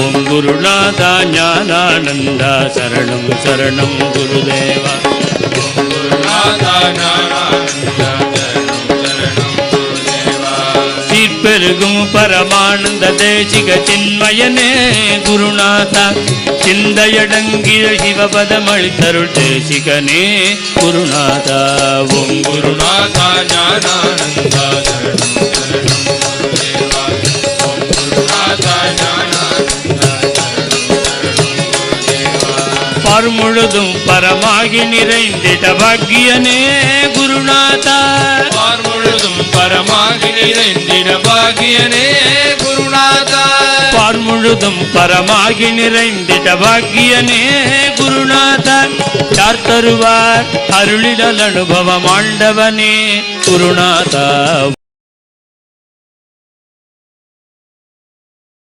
ஓம் குருநாதா ஞானானந்தா சரணம் சரணம் குருதேவா. சீர்பெருகும் பரமானந்த தேசிக சின்மயனே குருநாதா. சிந்தையடங்கிய சிவபதமளித்தருள் தேசிகனே குருநாதா. ஓம் குரு குருநாதா ஞானானந்தா சரணம் முழுதும் பரமாகி நிறைந்திட பாக்கியனே குருநாதா. பார் முழுதும் பரமாகி நிறைந்திட பாகியனே குருநாதா. பார் முழுதும் பரமாகி நிறைந்திட பாக்கியனே குருநாதா. யார் தருவார்? அருளிடல் அனுபவம் ஆண்டவனே குருநாதா.